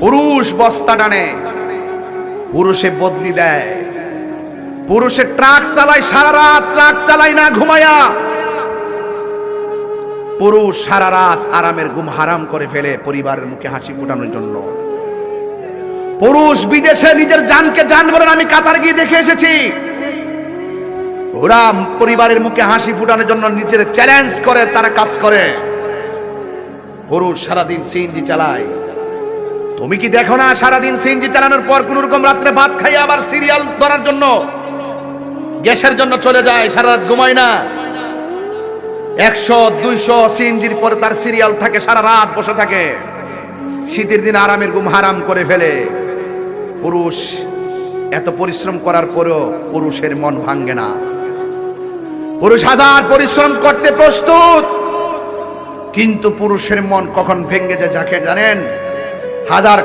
পুরুষ বস্তা টানে, পুরুষে বদলি দেয়। পুরুষে ট্রাক চালায়, সারা রাত ট্রাক চালায় না ঘুমায়া। পুরুষ সারা রাত আরামের ঘুম হারাম করে ফেলে পরিবারের মুখে হাসি ফুটানোর জন্য। পুরুষ বিদেশে নিজের জানকে জান বলেন, আমি কাতার গিয়ে দেখে এসেছি। ওরা পরিবারের মুখে হাসি ফুটানোর জন্য নিজের চ্যালেঞ্জ করে, তারা কাজ করে। পুরুষ সারাদিন সিএনজি চালায় তুমি কি দেখো না সারাদিন সিএনজি চালানোর পর কোন রকম রাত্রে ভাত খাই, আবার সিরিয়াল ধরার জন্য? গ্যাসের জন্য চলে যায় সারা রাত ঘুমায় না। একশো, দুইশো সিএনজির পরে তার সিরিয়াল থাকে সারা রাত বসে থাকে। শীতের দিন আরামের ঘুম হারাম করে ফেলে। পুরুষ এত পরিশ্রম করার পরেও পুরুষের মন ভাঙ্গে না। পুরুষ হাজার পরিশ্রম করতে প্রস্তুত, কিন্তু পুরুষের মন কখন ভেঙ্গে যায় যাকে জানেন? হাজার